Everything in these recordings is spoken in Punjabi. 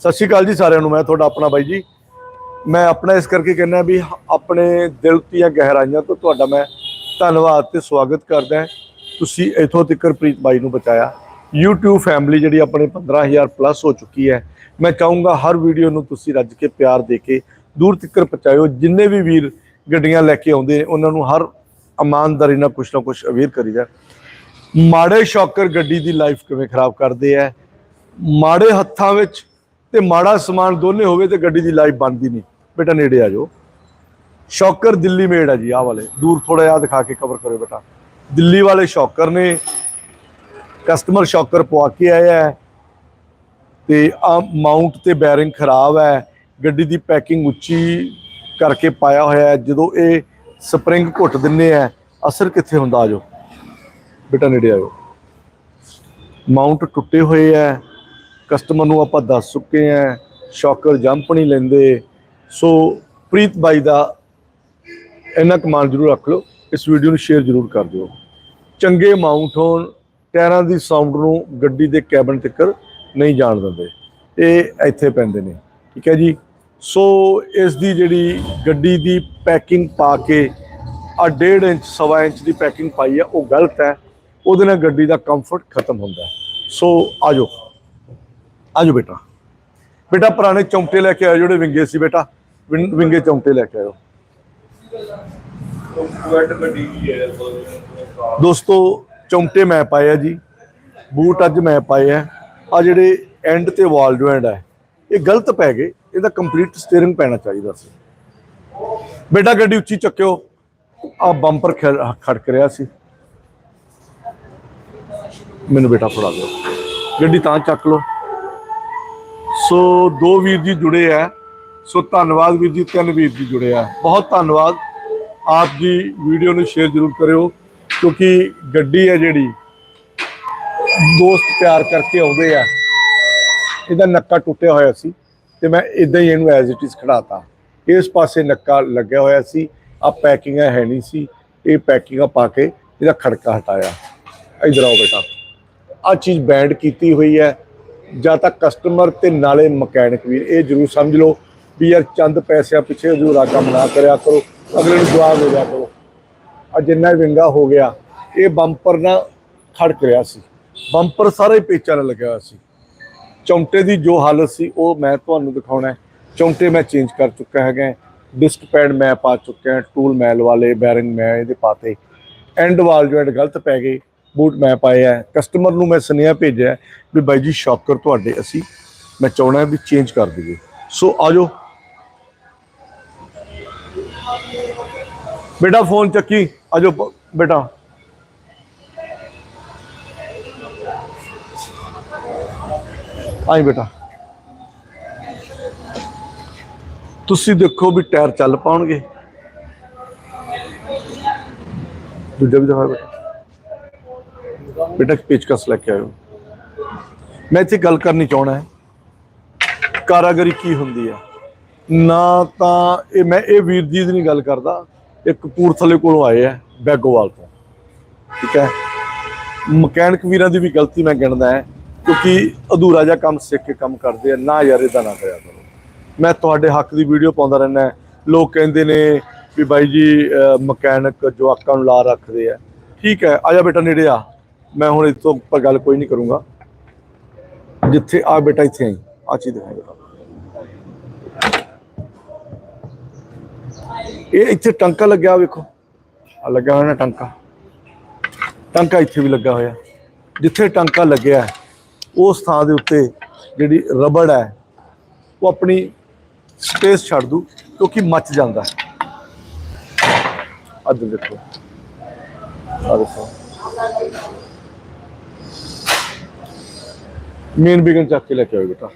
ਸਤਿ ਸ਼੍ਰੀ ਅਕਾਲ ਜੀ ਸਾਰਿਆਂ ਨੂੰ, ਮੈਂ ਤੁਹਾਡਾ ਆਪਣਾ ਬਾਈ ਜੀ। ਮੈਂ ਆਪਣਾ ਇਸ ਕਰਕੇ ਕਹਿੰਦਾ ਵੀ ਆਪਣੇ ਦਿਲ ਦੀਆਂ ਗਹਿਰਾਈਆਂ ਤੋਂ ਤੁਹਾਡਾ ਮੈਂ ਧੰਨਵਾਦ ਤੇ ਸਵਾਗਤ ਕਰਦਾ ਤੁਸੀਂ ਇਥੋਂ ਤੱਕ ਪ੍ਰੀਤ ਬਾਈ ਨੂੰ ਬਚਾਇਆ। YouTube ਫੈਮਿਲੀ ਜਿਹੜੀ ਆਪਣੇ 15000 ਪਲੱਸ ਹੋ ਚੁੱਕੀ ਹੈ। ਮੈਂ ਚਾਹੂੰਗਾ ਹਰ ਵੀਡੀਓ ਨੂੰ ਤੁਸੀਂ ਰੱਜ ਕੇ ਪਿਆਰ ਦੇ ਕੇ ਦੂਰ ਤੱਕ ਪਹੁੰਚਾਇਓ। ਜਿੰਨੇ ਵੀ ਵੀਰ ਗੱਡੀਆਂ ਲੈ ਕੇ ਆਉਂਦੇ, ਉਹਨਾਂ ਨੂੰ ਹਰ ਇਮਾਨਦਾਰੀ ਨਾਲ ਕੁਛ ਨਾ ਕੁਛ ਅਵੇਅਰ ਕਰੀਦਾ। ਮਾੜੇ ਸ਼ੌਕਰ ਗੱਡੀ ਦੀ ਲਾਈਫ ਕਿਵੇਂ ਖਰਾਬ ਕਰਦੇ ਆ? ਮਾੜੇ ਹੱਥਾਂ ਵਿੱਚ ਤੇ ਮਾੜਾ ਸਮਾਨ ਦੋਨੇ ਹੋਵੇ ਤੇ ਗੱਡੀ ਦੀ ਲਾਈਫ ਬਣਦੀ ਨਹੀਂ। ਬੇਟਾ ਨੇੜੇ ਆ ਜਾਓ। ਸ਼ੌਕਰ ਦਿੱਲੀ ਮੇਡ ਆ ਜੀ, ਆਹ ਵਾਲੇ। ਦੂਰ ਥੋੜਾ ਜਿਹਾ ਦਿਖਾ ਕੇ ਕਵਰ ਕਰਿਓ ਬੇਟਾ। ਦਿੱਲੀ ਵਾਲੇ ਸ਼ੌਕਰ ਨੇ। ਕਸਟਮਰ ਸ਼ੌਕਰ ਪਵਾ ਕੇ ਆਇਆ ਹੈ। ਤੇ ਆ ਮਾਊਂਟ ਤੇ ਬੈਰਿੰਗ ਖਰਾਬ ਹੈ। ਗੱਡੀ ਦੀ ਪੈਕਿੰਗ ਉੱਚੀ ਕਰਕੇ ਪਾਇਆ ਹੋਇਆ ਹੈ। ਜਦੋਂ ਇਹ ਸਪਰਿੰਗ ਘੁੱਟ ਦਿੰਨੇ ਆ, ਅਸਰ ਕਿੱਥੇ ਹੁੰਦਾ ਆਜੋ ਬੇਟਾ ਨੇੜੇ ਆਇਓ ਮਾਊਂਟ ਟੁੱਟੇ ਹੋਏ ਆ ਕਸਟਮਰ ਨੂੰ ਆਪਾਂ ਦੱਸ ਚੁੱਕੇ ਆ, ਸ਼ੌਕਰ ਜੰਪ ਨਹੀਂ ਲੈਂਦੇ। ਸੋ ਪ੍ਰੀਤ ਬਾਈ ਦਾ ਇੰਨਾ ਕਮਾਨ ਜ਼ਰੂਰ ਰੱਖ ਲਓ, ਇਸ ਵੀਡੀਓ ਨੂੰ ਸ਼ੇਅਰ ਜ਼ਰੂਰ ਕਰ ਦਿਓ। ਚੰਗੇ ਮਾਊਂਟ ਹੋਣ, ਟਾਇਰਾਂ ਦੀ ਸਾਊਂਡ ਨੂੰ ਗੱਡੀ ਦੇ ਕੈਬਨ ਤੱਕ ਨਹੀਂ ਜਾਣ ਦਿੰਦੇ। ਇਹ ਇੱਥੇ ਪੈਂਦੇ ਨੇ, ਠੀਕ ਹੈ ਜੀ? ਸੋ ਇਸ ਦੀ ਜਿਹੜੀ ਗੱਡੀ ਦੀ ਪੈਕਿੰਗ ਪਾ ਕੇ ਆ 1.5 ਇੰਚ, ਸਵਾ ਇੰਚ ਦੀ ਪੈਕਿੰਗ ਪਾਈ ਹੈ ਉਹ ਗਲਤ ਹੈ। ਉਹਦੇ ਨਾਲ ਗੱਡੀ ਦਾ ਕੰਫਰਟ ਖਤਮ ਹੁੰਦਾ ਹੈ। ਸੋ ਆਜੋ ਆਜੋ ਬੇਟਾ। ਬੇਟਾ, ਪੁਰਾਣੇ ਚੌਂਟੇ ਲੈ ਕੇ ਆਇਓ ਜਿਹੜੇ ਵਿੰਗੇ ਸੀ ਬੇਟਾ। ਵਿੰ- ਵਿੰਗੇ ਚੌਂਟੇ ਲੈ ਕੇ ਆਇਓ। ਦੋਸਤੋ ਚੌਂਟੇ ਮੈਂ ਪਾਏ ਆ ਜੀ। ਬੂਟ ਅੱਜ ਮੈਂ ਪਾਏ ਆ। ਆ ਜਿਹੜੇ ਐਂਡ ਤੇ ਵਾਲ ਜੁਆਇੰਟ ਹੈ ਇਹ ਗਲਤ ਪੈ ਗਏ। ਇਹਦਾ ਕੰਪਲੀਟ ਸਟੀਅਰਿੰਗ ਪੈਣਾ ਚਾਹੀਦਾ ਸੀ। ਬੇਟਾ, ਗੱਡੀ ਉੱਚੀ ਚੱਕਿਓ। ਆ ਬੰਪਰ ਖੜਕ ਰਿਹਾ ਸੀ। ਮੈਨੂੰ ਬੇਟਾ ਫੜਾ ਦਿਓ। ਗੱਡੀ ਤਾਂ ਚੱਕ ਲਓ। ਸੋ ਦੋ ਵੀਰ ਜੀ ਜੁੜੇ ਆ। ਸੋ ਧੰਨਵਾਦ ਵੀਰ ਜੀ, ਤਿੰਨ ਵੀਰ ਜੀ ਜੁੜੇ ਆ। ਬਹੁਤ ਧੰਨਵਾਦ। ਆਪ ਜੀ ਵੀਡੀਓ ਨੂੰ ਸ਼ੇਅਰ ਜ਼ਰੂਰ ਕਰਿਓ, ਕਿਉਂਕਿ ਗੱਡੀ ਹੈ ਜਿਹੜੀ, ਦੋਸਤ ਪਿਆਰ ਕਰਕੇ ਆਉਂਦੇ ਆ। ਇਹਦਾ ਨੱਕਾ ਟੁੱਟਿਆ ਹੋਇਆ ਸੀ ਤੇ ਮੈਂ ਇਦਾਂ ਹੀ ਇਹਨੂੰ ਐਜ਼ ਇਟ ਇਜ਼ ਖੜਾਤਾ। ਇਸ ਪਾਸੇ ਨੱਕਾ ਲੱਗਿਆ ਹੋਇਆ ਸੀ। ਆ ਪੈਕਿੰਗਾਂ ਹੈ ਨਹੀਂ ਸੀ। ਇਹ ਪੈਕਿੰਗਾਂ ਪਾ ਕੇ ਇਹਦਾ ਖੜਕਾ ਹਟਾਇਆ। ਇਧਰ ਆਓ ਬੇਟਾ। ਆ ਚੀਜ਼ ਬੈਂਡ ਕੀਤੀ ਹੋਈ ਹੈ। ਜਾਂ ਤਾਂ ਕਸਟਮਰ ਤੇ ਨਾਲੇ ਮਕੈਨਿਕ ਵੀ। ਇਹ ਜ਼ਰੂਰ ਸਮਝ ਲਓ ਵੀ ਯਾਰ ਚੰਦ ਪੈਸਿਆਂ ਪਿੱਛੇ ਅਧੂਰਾ ਕੰਮ ਨਾ ਕਰਿਆ ਕਰੋ, ਅਗਲੇ ਨੂੰ ਜਵਾਬ ਦੇ ਦਿਆ ਕਰੋ। ਆ ਜਿੰਨਾ ਵੀ ਵਿੰਗਾ ਹੋ ਗਿਆ, ਇਹ ਬੰਪਰ ਨਾ ਖੜਕ ਰਿਹਾ ਸੀ। ਬੰਪਰ ਸਾਰਾ ਹੀ ਪੇਚਾਂ ਨਾਲ ਲੱਗਿਆ ਹੋਇਆ ਸੀ। ਚੌਂਟੇ ਦੀ ਜੋ ਹਾਲਤ ਸੀ, ਉਹ ਮੈਂ ਤੁਹਾਨੂੰ ਦਿਖਾਉਣਾ ਚੌਂਟੇ ਮੈਂ ਚੇਂਜ ਕਰ ਚੁੱਕਾ ਹੈਗਾ ਡਿਸਕ ਪੈਡ ਮੈਂ ਪਾ ਚੁੱਕਿਆ ਹਾਂ ਟੂਲ ਮੈਲ ਵਾਲੇ ਬੈਰਿੰਗ ਮੈਂ ਇਹਦੇ ਪਾਤੇ ਐਂਡ ਵਾਲ ਜੁਆਇੰਟ ਗਲਤ ਪੈ ਗਏ। ਬੂਟ ਮੈਂ ਪਾਇਆ ਆ ਕਸਟਮਰ ਨੂੰ ਮੈਂ ਸੁਨੇਹਾ ਭੇਜਿਆ ਵੀ ਬਾਈ ਜੀ ਸ਼ੌਕਰ ਤੁਹਾਡੇ ਅਸੀਂ, ਮੈਂ ਚਾਹਣਾ ਵੀ ਚੇਂਜ ਕਰ ਦਈਏ। ਸੋ ਆਜੋ। ਬੇਟਾ ਫੋਨ ਚੱਕੀ। ਆਜੋ ਪ- ਬੇਟਾ। ਆਈ ਬੇਟਾ। ਤੁਸੀਂ ਦੇਖੋ ਵੀ ਟਾਇਰ ਚੱਲ ਪਾਉਣਗੇ। ਦੂਜਾ ਵੀ ਦਿਖਾ ਬੇਟਾ। ਬੇਟਾ ਪੇਚਕਸ ਲੈ ਕੇ ਆਇਓ। ਮੈਂ ਇੱਥੇ ਗੱਲ ਕਰਨੀ ਚਾਹਣਾ ਹੈ। ਕਾਰਾਗਰੀ ਕੀ ਹੁੰਦੀ ਹੈ? ਨਾ ਤਾਂ ਇਹ ਮੈਂ ਇਹ ਵੀਰ ਜੀ ਦੀ ਨਹੀਂ ਗੱਲ ਕਰਦਾ। ਇਹ ਕਪੂਰਥਲੇ ਕੋਲੋਂ ਆਏ ਆ ਬੈਗੋਵਾਲ ਤੋਂ। ਠੀਕ ਹੈ? ਮਕੈਨਿਕ ਵੀਰਾਂ ਦੀ ਵੀ ਗਲਤੀ ਮੈਂ ਗਿਣਦਾ ਹੈ, ਕਿਉਂਕਿ ਅਧੂਰਾ ਜਿਹਾ ਕੰਮ ਸਿੱਖ ਕੇ ਕੰਮ ਕਰਦੇ ਆ। ਨਾ ਯਾਰ ਇਹਦਾ ਨਾ ਕਰਿਆ ਕਰੋ। ਮੈਂ ਤੁਹਾਡੇ ਹੱਕ ਦੀ ਵੀਡੀਓ ਪਾਉਂਦਾ ਰਹਿੰਦਾ ਲੋਕ ਕਹਿੰਦੇ ਨੇ ਵੀ ਬਾਈ ਜੀ ਮਕੈਨਿਕ ਜਵਾਕਾਂ ਨੂੰ ਲਾ ਰੱਖਦੇ ਆ। ਠੀਕ ਹੈ, ਆ ਜਾ ਬੇਟਾ ਨੇੜੇ ਆ। ਮੈਂ ਹੁਣ ਇਸ ਤੋਂ ਉੱਪਰ ਗੱਲ ਕੋਈ ਨਹੀਂ ਕਰੂੰਗਾ। ਜਿੱਥੇ ਆ ਬੇਟਾ ਇੱਥੇ ਆਈ ਆ ਚੀਜ਼ ਦਿਖਾਈ। ਇਹ ਇੱਥੇ ਟੰਕਾ ਲੱਗਿਆ ਵੇਖੋ। ਆ ਲੱਗਾ ਹੋਇਆ ਨਾ ਟੰਕਾ। ਟੰਕਾ ਇੱਥੇ ਵੀ ਲੱਗਾ ਹੋਇਆ। ਜਿੱਥੇ ਟੰਕਾ ਲੱਗਿਆ ਉਸ ਥਾਂ ਦੇ ਉੱਤੇ ਜਿਹੜੀ ਰਬੜ ਹੈ, ਉਹ ਆਪਣੀ ਸਪੇਸ ਛੱਡ ਦੂ, ਕਿਉਂਕਿ ਮੱਚ ਜਾਂਦਾ ਅੱਜ ਦੇਖੋ। ਆ ਦੇਖੋ। ਮੇਨ ਬਿਗਨ ਚੱਕ ਕੇ ਲੈ ਕੇ ਆਓ ਬੇਟਾ।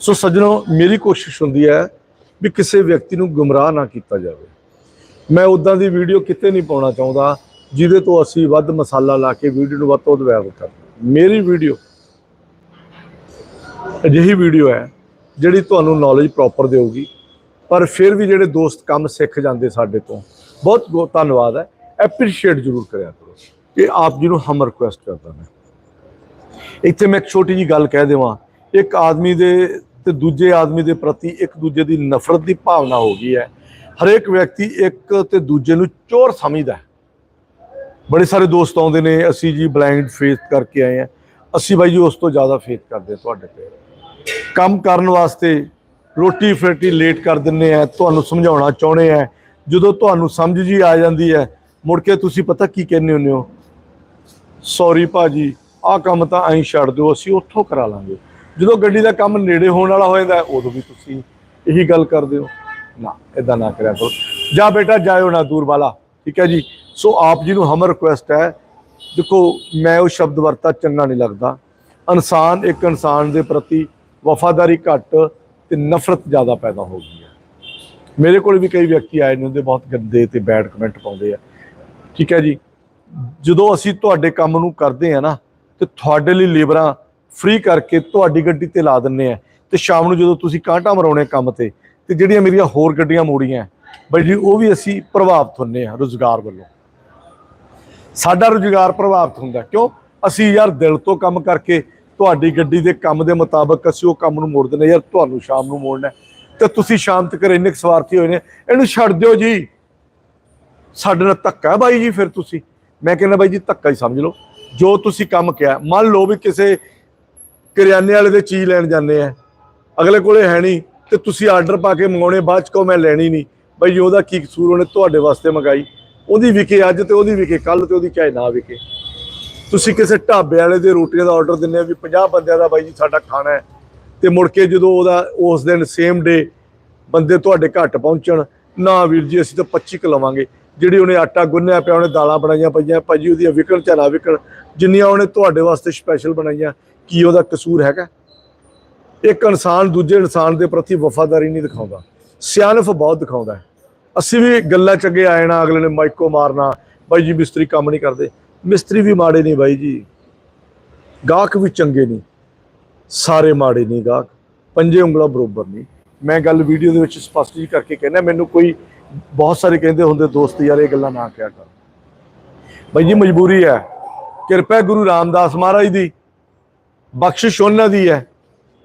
ਸੋ ਸੱਜਣੋ, ਮੇਰੀ ਕੋਸ਼ਿਸ਼ ਹੁੰਦੀ ਹੈ ਵੀ ਕਿਸੇ ਵਿਅਕਤੀ ਨੂੰ ਗੁੰਮਰਾਹ ਨਾ ਕੀਤਾ ਜਾਵੇ। ਮੈਂ ਉਦਾਂ ਦੀ ਵੀਡੀਓ ਕਿਤੇ ਨਹੀਂ ਪਾਉਣਾ ਚਾਹੁੰਦਾ ਜਿਹਦੇ ਤੋਂ ਅਸੀਂ ਵੱਧ ਮਸਾਲਾ ਲਾ ਕੇ ਵੀਡੀਓ ਨੂੰ ਵੱਧ ਤੋਂ ਵੱਧ ਵਾਇਰਲ ਕਰ ਮੇਰੀ ਵੀਡੀਓ ਅਜਿਹੀ ਵੀਡੀਓ ਹੈ ਜਿਹੜੀ ਤੁਹਾਨੂੰ ਨੌਲੇਜ ਪ੍ਰੋਪਰ ਦੇਊਗੀ। ਪਰ ਫਿਰ ਵੀ ਜਿਹੜੇ ਦੋਸਤ ਕੰਮ ਸਿੱਖ ਜਾਂਦੇ ਸਾਡੇ ਤੋਂ ਬਹੁਤ ਬਹੁਤ ਧੰਨਵਾਦ ਹੈ। ਐਪਰੀਸ਼ੀਏਟ ਜ਼ਰੂਰ ਕਰਿਆ ਕਰੋ। ਇਹ ਆਪ ਜੀ ਨੂੰ ਹਮ ਰਿਕੁਐਸਟ ਕਰਦਾ ਮੈਂ। ਇੱਥੇ ਮੈਂ ਇੱਕ ਛੋਟੀ ਜੀ ਗੱਲ ਕਹਿ ਦੇਵਾਂ, ਇੱਕ ਆਦਮੀ ਦੇ ਤੇ ਦੂਜੇ ਆਦਮੀ ਦੇ ਪ੍ਰਤੀ ਇੱਕ ਦੂਜੇ ਦੀ ਨਫ਼ਰਤ ਦੀ ਭਾਵਨਾ ਹੋ ਗਈ ਹੈ। ਹਰੇਕ ਵਿਅਕਤੀ ਇੱਕ ਤੇ ਦੂਜੇ ਨੂੰ ਚੋਰ ਸਮਝਦਾ ਬੜੇ ਸਾਰੇ ਦੋਸਤ ਆਉਂਦੇ ਨੇ, ਅਸੀਂ ਜੀ ਬਲਾਈਂਡ ਫੇਥ ਕਰਕੇ ਆਏ ਆ ਅਸੀਂ ਬਾਈ ਜੀ ਉਸ ਤੋਂ ਜ਼ਿਆਦਾ ਫੇਥ ਕਰਦੇ ਤੁਹਾਡੇ ਤੇ। ਕੰਮ ਕਰਨ ਵਾਸਤੇ ਰੋਟੀ ਫਰੇਟੀ ਲੇਟ ਕਰ ਦਿੰਨੇ ਆ ਤੁਹਾਨੂੰ ਸਮਝਾਉਣਾ ਚਾਹੁੰਦੇ ਆ ਜਦੋਂ ਤੁਹਾਨੂੰ ਸਮਝ ਜੀ ਆ ਜਾਂਦੀ ਹੈ, ਮੁੜ ਕੇ ਤੁਸੀਂ ਪਤਾ ਕੀ ਕਹਿੰਦੇ ਹੁੰਦੇ ਹੋ? ਸੌਰੀ ਭਾਜੀ ਆਹ ਕੰਮ ਤਾਂ ਐਂ ਛੱਡ ਦਿਓ, ਅਸੀਂ ਉੱਥੋਂ ਕਰਾ ਲਾਂਗੇ। ਜਦੋਂ ਗੱਡੀ ਦਾ ਕੰਮ ਨੇੜੇ ਹੋਣ ਵਾਲਾ ਹੋ ਜਾਂਦਾ, ਉਦੋਂ ਵੀ ਤੁਸੀਂ ਇਹੀ ਗੱਲ ਕਰਦੇ ਹੋ। ਨਾ ਇਦਾਂ ਨਾ ਕਰਿਆ ਕਰੋ। ਜਾ ਬੇਟਾ, ਜਾਇਓ ਨਾ ਦੂਰ ਵਾਲਾ, ਠੀਕ ਹੈ ਜੀ? ਸੋ ਆਪ ਜੀ ਨੂੰ ਹਮਰ ਰਿਕੁਐਸਟ ਹੈ, ਦੇਖੋ, ਮੈਂ ਉਹ ਸ਼ਬਦ ਵਰਤਾ ਚੰਗਾ ਨਹੀਂ ਲੱਗਦਾ। ਇਨਸਾਨ ਇੱਕ ਇਨਸਾਨ ਦੇ ਪ੍ਰਤੀ ਵਫਾਦਾਰੀ ਘੱਟ ਤੇ ਨਫ਼ਰਤ ਜ਼ਿਆਦਾ ਪੈਦਾ ਹੋ ਗਈ ਹੈ। ਮੇਰੇ ਕੋਲ ਵੀ ਕਈ ਵਿਅਕਤੀ ਆਏ ਨੇ, ਉਹਦੇ ਬਹੁਤ ਗੰਦੇ ਤੇ ਬੈਡ ਕਮੈਂਟ ਪਾਉਂਦੇ ਆ। ਠੀਕ ਹੈ ਜੀ? ਜਦੋਂ ਅਸੀਂ ਤੁਹਾਡੇ ਕੰਮ ਨੂੰ ਕਰਦੇ ਆ ਨਾ ਤੇ ਤੁਹਾਡੇ ਲਈ ਲੇਬਰਾਂ ਫ੍ਰੀ ਕਰਕੇ ਤੁਹਾਡੀ ਗੱਡੀ ਤੇ ਲਾ ਦਿੰਨੇ ਆ। ਤੇ ਸ਼ਾਮ ਨੂੰ ਜਦੋਂ ਤੁਸੀਂ ਕਾਂਟਾ ਮਰਾਉਣੇ ਕੰਮ ਤੇ ਤੇ ਜਿਹੜੀਆਂ ਮੇਰੀਆਂ ਹੋਰ ਗੱਡੀਆਂ ਮੋੜੀਆਂ, ਬਈ ਜੀ, ਉਹ ਵੀ ਅਸੀਂ ਪ੍ਰਭਾਵਿਤ ਹੁੰਨੇ ਆ ਰੋਜ਼ਗਾਰ ਵੱਲੋਂ। ਸਾਡਾ ਰੁਜ਼ਗਾਰ ਪ੍ਰਭਾਵਿਤ ਹੁੰਦਾ, ਕਿਉਂ? ਅਸੀਂ ਯਾਰ ਦਿਲ ਤੋਂ ਕੰਮ ਕਰਕੇ ਤੁਹਾਡੀ ਗੱਡੀ ਦੇ ਕੰਮ ਦੇ ਮੁਤਾਬਕ ਅਸੀਂ ਉਹ ਕੰਮ ਨੂੰ ਮੋੜ ਦਿੰਦੇ ਯਾਰ ਤੁਹਾਨੂੰ ਸ਼ਾਮ ਨੂੰ ਮੋੜਨਾ ਤੇ ਤੁਸੀਂ ਸ਼ਾਮ ਤੱਕ ਇੰਨੇ ਕੁ ਸਵਾਰਥੀ ਹੋਏ ਨੇ, ਇਹਨੂੰ ਛੱਡ ਦਿਓ ਜੀ। ਸਾਡੇ ਨਾਲ ਧੱਕਾ ਬਾਈ ਜੀ, ਫਿਰ ਤੁਸੀਂ। ਮੈਂ ਕਹਿੰਦਾ ਬਾਈ ਜੀ, ਧੱਕਾ ਹੀ ਸਮਝ ਲਓ। ਜੋ ਤੁਸੀਂ ਕੰਮ ਕਿਹਾ, ਮੰਨ ਲਓ ਵੀ ਕਿਸੇ ਕਰਿਆਨੇ ਵਾਲੇ ਦੇ ਚੀਜ਼ ਲੈਣ ਜਾਂਦੇ ਆ, ਅਗਲੇ ਕੋਲੇ ਹੈ ਨਹੀਂ, ਤੇ ਤੁਸੀਂ ਆਰਡਰ ਪਾ ਕੇ ਮੰਗਾਉਣੇ, ਬਾਅਦ ਚ ਕਹੋ ਮੈਂ ਲੈਣੀ ਨਹੀਂ, ਬਾਈ ਜੀ ਉਹਦਾ ਕੀ ਕਸੂਰ, ਉਹਨੇ ਤੁਹਾਡੇ ਵਾਸਤੇ ਮੰਗਾਈ, ਉਹਦੀ ਵਿਕੇ ਅੱਜ ਤੇ ਉਹਦੀ ਵਿਕੇ ਕੱਲ ਤੇ ਉਹਦੀ ਚਾਹੇ ਨਾ ਵਿਕੇ। ਤੁਸੀਂ ਕਿਸੇ ਢਾਬੇ ਵਾਲੇ ਦੇ ਰੋਟੀਆਂ ਦਾ ਆਰਡਰ ਦਿੰਦੇ ਆ ਵੀ 50 ਬੰਦਿਆਂ ਦਾ ਬਾਈ ਜੀ ਸਾਡਾ ਖਾਣਾ ਹੈ, ਤੇ ਮੁੜ ਕੇ ਜਦੋਂ ਉਹਦਾ ਉਸ ਦਿਨ ਸੇਮ ਡੇ ਬੰਦੇ ਤੁਹਾਡੇ ਘੱਟ ਪਹੁੰਚਣ, ਨਾ ਵੀਰ ਜੀ ਅਸੀਂ ਤਾਂ 25 ਕੁ ਲਵਾਂਗੇ ਜਿਹੜੀ ਉਹਨੇ ਆਟਾ ਗੁੰਨਿਆ ਪਿਆ, ਉਹਨੇ ਦਾਲਾਂ ਬਣਾਈਆਂ ਪਈਆਂ, ਭਾਜੀ ਉਹਦੀਆਂ ਵਿਕਣ ਚ ਨਾ ਵਿਕਣ, ਜਿੰਨੀਆਂ ਉਹਨੇ ਤੁਹਾਡੇ ਵਾਸਤੇ ਸਪੈਸ਼ਲ ਬਣਾਈਆਂ, ਕੀ ਉਹਦਾ ਕਸੂਰ ਹੈਗਾ? ਇੱਕ ਇਨਸਾਨ ਦੂਜੇ ਇਨਸਾਨ ਦੇ ਪ੍ਰਤੀ ਵਫਾਦਾਰੀ ਨਹੀਂ ਦਿਖਾਉਂਦਾ ਸਿਆਣਫ ਬਹੁਤ ਦਿਖਾਉਂਦਾ ਹੈ। ਅਸੀਂ ਵੀ ਗੱਲਾਂ ਚ ਅੱਗੇ ਆਏ ਨਾ, ਅਗਲੇ ਨੇ ਮਾਈਕੋ ਮਾਰਨਾ, ਬਾਈ ਜੀ ਮਿਸਤਰੀ ਕੰਮ ਨਹੀਂ ਕਰਦੇ। ਮਿਸਤਰੀ ਵੀ ਮਾੜੇ ਨਹੀਂ ਬਾਈ ਜੀ। ਗਾਹਕ ਵੀ ਚੰਗੇ ਨਹੀਂ। ਸਾਰੇ ਮਾੜੇ ਨਹੀਂ ਗਾਹਕ। ਪੰਜੇ ਉਂਗਲਾਂ ਬਰੋਬਰ ਨਹੀਂ। ਮੈਂ ਗੱਲ ਵੀਡੀਓ ਦੇ ਵਿੱਚ ਸਪਸ਼ਟ ਜੀ ਕਰਕੇ ਕਹਿੰਦਾ, ਮੈਨੂੰ ਕੋਈ ਬਹੁਤ ਸਾਰੇ ਕਹਿੰਦੇ ਹੁੰਦੇ, ਦੋਸਤ ਯਾਰ, ਇਹ ਗੱਲਾਂ ਨਾ ਕਿਹਾ ਕਰ। ਬਾਈ ਜੀ, ਮਜਬੂਰੀ ਹੈ। ਕਿਰਪਾ ਗੁਰੂ ਰਾਮਦਾਸ ਮਹਾਰਾਜ ਦੀ। ਬਖਸ਼ਿਸ਼ ਉਹਨਾਂ ਦੀ ਹੈ।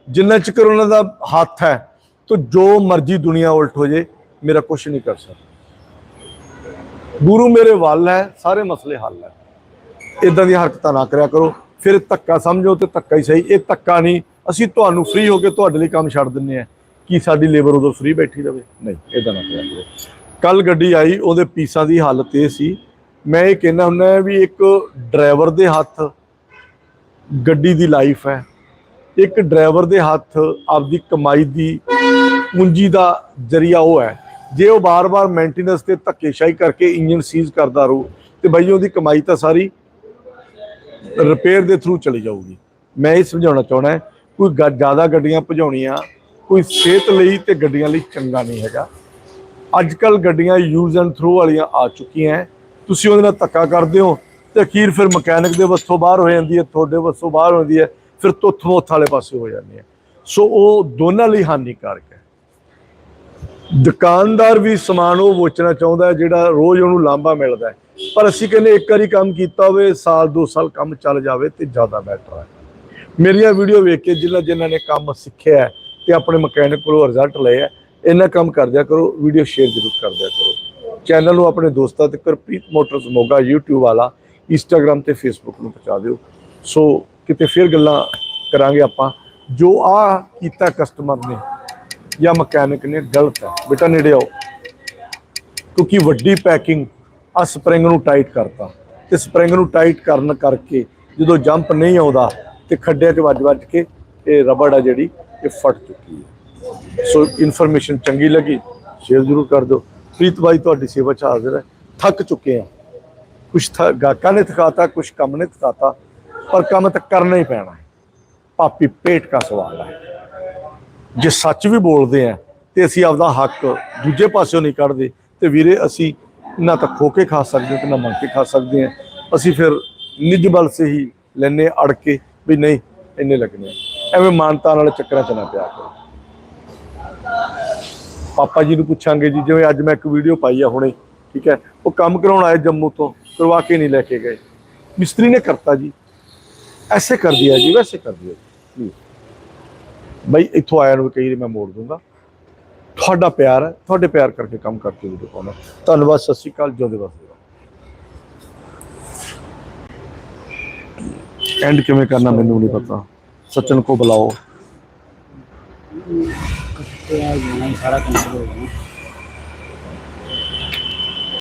ਜਿੰਨਾ ਚਿਰ ਉਹਨਾਂ ਦਾ ਹੱਥ ਹੈ, ਤਾਂ ਜੋ ਮਰਜ਼ੀ ਦੁਨੀਆ ਉਲਟ ਹੋ ਜੇ, ਮੇਰਾ ਕੁਝ ਨਹੀਂ ਕਰ ਸਕਦਾ। ਗੁਰੂ ਮੇਰੇ ਵੱਲ ਹੈ, ਸਾਰੇ ਮਸਲੇ ਹੱਲ ਹੈ। ਇਦਾਂ ਦੀਆਂ ਹਰਕਤਾਂ ਨਾ ਕਰਿਆ ਕਰੋ। ਫਿਰ ਧੱਕਾ ਸਮਝੋ ਤੇ ਧੱਕਾ ਹੀ ਸਹੀ। ਇਹ ਧੱਕਾ ਨਹੀਂ। ਅਸੀਂ ਤੁਹਾਨੂੰ ਫ੍ਰੀ ਹੋ ਕੇ ਤੁਹਾਡੇ ਲਈ ਕੰਮ ਛੱਡ ਦਿੰਨੇ ਆ। ਕਿ ਸਾਡੀ ਲੇਬਰ ਉਦੋਂ ਫ੍ਰੀ ਬੈਠੀ ਰਵੇ? ਨਹੀਂ ਇਦਾਂ ਨਾ ਕਰਿਆ ਕਰੋ। ਕੱਲ ਗੱਡੀ ਆਈ, ਉਹਦੇ ਪੀਸਾਂ ਦੀ ਹਾਲਤ ਇਹ ਸੀ। ਮੈਂ ਇਹ ਕਹਿੰਦਾ ਹੁੰਦਾ ਵੀ ਇੱਕ ਡਰਾਈਵਰ ਦੇ ਹੱਥ ਗੱਡੀ ਦੀ ਲਾਈਫ ਹੈ। ਇੱਕ ਡਰਾਈਵਰ ਦੇ ਹੱਥ ਆਪਦੀ ਕਮਾਈ ਦੀ ਪੂੰਜੀ ਦਾ ਜਰੀਆ ਉਹ ਹੈ। ਜੇ ਉਹ ਬਾਰ-ਬਾਰ ਮੇਨਟੇਨੈਂਸ ਤੇ ਧੱਕੇਸ਼ਾਹੀ ਕਰਕੇ ਇੰਜਨ ਸੀਜ਼ ਕਰਦਾ ਰਹੂ ਤੇ ਬਾਈ ਉਹਦੀ ਕਮਾਈ ਤਾਂ ਸਾਰੀ ਰਿਪੇਅਰ ਦੇ ਥਰੂ ਚਲੀ ਜਾਊਗੀ। ਮੈਂ ਇਹ ਸਮਝਾਉਣਾ ਚਾਹਣਾ ਕੋਈ ਗ- ਜ਼ਿਆਦਾ ਗੱਡੀਆਂ ਭਜਾਉਣੀਆਂ, ਕੋਈ ਸਿਹਤ ਲਈ ਤੇ ਗੱਡੀਆਂ ਲਈ ਚੰਗਾ ਨਹੀਂ ਹੈਗਾ। ਅੱਜ ਕੱਲ ਗੱਡੀਆਂ ਯੂਜ਼ ਐਂਡ ਥਰੂ ਵਾਲੀਆਂ ਆ ਚੁੱਕੀਆਂ ਹੈ। ਤੁਸੀਂ ਉਹਦੇ ਨਾਲ ਧੱਕਾ ਕਰਦੇ ਹੋ ਤੇ ਅਖੀਰ ਫਿਰ ਮਕੈਨਿਕ ਦੇ ਵੱਸੋਂ ਬਾਹਰ ਹੋ ਜਾਂਦੀ ਹੈ, ਤੁਹਾਡੇ ਵੱਸੋਂ ਬਾਹਰ ਹੁੰਦੀ ਹੈ, ਫਿਰ ਤੁੱਥ ਮੋਥ ਵਾਲੇ ਪਾਸੇ ਹੋ ਜਾਂਦੀ ਹੈ। ਸੋ ਉਹ ਦੋਨਾਂ ਲਈ ਹਾਨੀਕਾਰਕ ਹੈ। ਦੁਕਾਨਦਾਰ ਵੀ ਸਮਾਨ ਉਹ ਵੇਚਣਾ ਚਾਹੁੰਦਾ ਹੈ ਜਿਹੜਾ ਰੋਜ਼ ਉਹਨੂੰ ਲਾਂਭਾ ਮਿਲਦਾ ਹੈ। ਪਰ ਅਸੀਂ ਕਹਿੰਦੇ ਇੱਕ ਵਾਰੀ ਕੰਮ ਕੀਤਾ ਹੋਵੇ, ਸਾਲ, ਦੋ ਸਾਲ ਕੰਮ ਚੱਲ ਜਾਵੇ ਤੇ ਜ਼ਿਆਦਾ ਬੈਟਰ ਹੈ। ਮੇਰੀਆਂ ਵੀਡੀਓ ਵੇਖ ਕੇ ਜਿਨ੍ਹਾਂ ਜਿਨ੍ਹਾਂ ਨੇ ਕੰਮ ਸਿੱਖਿਆ ਹੈ ਤੇ ਆਪਣੇ ਮਕੈਨਿਕ ਕੋਲੋਂ ਰਿਜ਼ਲਟ ਲਏ ਹੈ ਇੰਨਾ ਕੰਮ ਕਰ ਦਿਆ ਕਰੋ ਵੀਡੀਓ ਸ਼ੇਅਰ ਜ਼ਰੂਰ ਕਰ ਦਿਆ ਕਰੋ। ਚੈਨਲ ਨੂੰ ਆਪਣੇ ਦੋਸਤਾਂ 'ਤੇ ਪ੍ਰੀਤ ਮੋਟਰਸ ਮੋਗਾ, YouTube ਵਾਲਾ, Instagram ਤੇ Facebook ਨੂੰ ਪਹੁੰਚਾ ਦਿਓ। ਸੋ ਕਿਤੇ ਫਿਰ ਗੱਲਾਂ ਕਰਾਂਗੇ ਆਪਾਂ। ਜੋ ਆ ਕੀਤਾ ਕਸਟਮਰ ਨੇ, ਜਾਂ ਮਕੈਨਿਕ ਨੇ, ਗਲਤ ਹੈ। ਬੇਟਾ ਨੇੜੇ ਆਓ। ਕਿਉਂਕਿ ਵੱਡੀ ਪੈਕਿੰਗ ਆ ਸਪਰਿੰਗ ਨੂੰ ਟਾਈਟ ਕਰਤਾ। ਤੇ ਸਪਰਿੰਗ ਨੂੰ ਟਾਈਟ ਕਰਨ ਕਰਕੇ ਜਦੋਂ ਜੰਪ ਨਹੀਂ ਆਉਂਦਾ, ਤੇ ਖੱਡਿਆਂ 'ਚ ਵੱਜ-ਵੱਜ ਕੇ ਇਹ ਰਬੜ ਆ ਜਿਹੜੀ, ਇਹ ਫਟ ਚੁੱਕੀ ਹੈ। ਸੋ ਇਨਫੋਰਮੇਸ਼ਨ ਚੰਗੀ ਲੱਗੀ ਸ਼ੇਅਰ ਜ਼ਰੂਰ ਕਰ ਦਿਓ। ਪ੍ਰੀਤ ਬਾਈ ਤੁਹਾਡੀ ਸੇਵਾ 'ਚ ਹਾਜ਼ਰ ਹੈ। ਥੱਕ ਚੁੱਕੇ ਆ। ਕੁਛ ਥ- ਗਾਹਕਾਂ ਨੇ ਥਕਾਤਾ, ਕੁਛ ਕੰਮ ਨੇ ਥਕਾਤਾ, ਪਰ ਕੰਮ ਤਾਂ ਕਰਨਾ ਹੀ ਪੈਣਾ। ਹੈ ਪਾਪੀ ਪੇਟ ਦਾ ਸਵਾਲ ਹੈ। ਜੇ ਸੱਚ ਵੀ ਬੋਲਦੇ ਆ, ਤੇ ਅਸੀਂ ਆਪਦਾ ਹੱਕ ਦੂਜੇ ਪਾਸਿਓਂ ਨਹੀਂ ਕੱਢਦੇ। ਤੇ ਵੀਰੇ, ਅਸੀਂ ਨਾ ਤਾਂ ਖੋ ਕੇ ਖਾ ਸਕਦੇ ਤੇ ਨਾ ਮੰਗ ਕੇ ਖਾ ਸਕਦੇ ਆ ਅਸੀਂ ਫਿਰ ਨਿੱਜ ਬਲ ਸੇ ਹੀ ਲੈਨੇ ਅੜ ਕੇ, ਵੀ ਨਹੀਂ, ਇੰਨੇ ਲੱਗਣੇ ਐਵੇਂ ਮਾਨਤਾ ਨਾਲ ਚੱਕਰਾਂ ਚ ਨਾ ਪਿਆ ਕਰੋ। ਪਾਪਾ ਜੀ ਨੂੰ ਪੁੱਛਾਂਗੇ ਜੀ, ਜਿਵੇਂ ਅੱਜ ਮੈਂ ਇੱਕ ਵੀਡੀਓ ਪਾਈ ਆ ਹੁਣੇ, ਠੀਕ ਹੈ? ਉਹ ਕੰਮ ਕਰਾਉਣ ਆਏ ਜੰਮੂ ਤੋਂ, ਕਰਵਾ ਕੇ ਨਹੀਂ ਲੈ ਕੇ ਗਏ। ਮਿਸਤਰੀ ਨੇ ਕਰਤਾ ਜੀ। ਐਸੇ ਕਰ ਦਿਆ ਜੀ, ਵੈਸੇ ਕਰ ਦਿਆ ਜੀ ਬਾਈ, ਇੱਥੋਂ ਆਇਆ ਨੂੰ ਕਈ ਵਾਰੀ ਮੈਂ ਮੋੜ ਦੂੰਗਾ। ਤੁਹਾਡਾ ਪਿਆਰ ਹੈ, ਤੁਹਾਡੇ ਪਿਆਰ ਕਰਕੇ ਕੰਮ ਕਰਕੇ ਵੀਡੀਓ ਪਾਉਣਾ ਧੰਨਵਾਦ, ਸਤਿ ਸ਼੍ਰੀ ਅਕਾਲ, ਜਿਉਂਦੇ ਵਸਦੇ ਐਂਡ ਕਿਵੇਂ ਕਰਨਾ ਮੈਨੂੰ ਨਹੀਂ ਪਤਾ। ਸਚਨ ਕੋ ਬੁਲਾਓ। ਕੱਟਿਆ ਜਾਣਾ ਹੀ ਸਾਰਾ ਕੰਟਰੋਲ ਹੋ। ਜਾਣਾ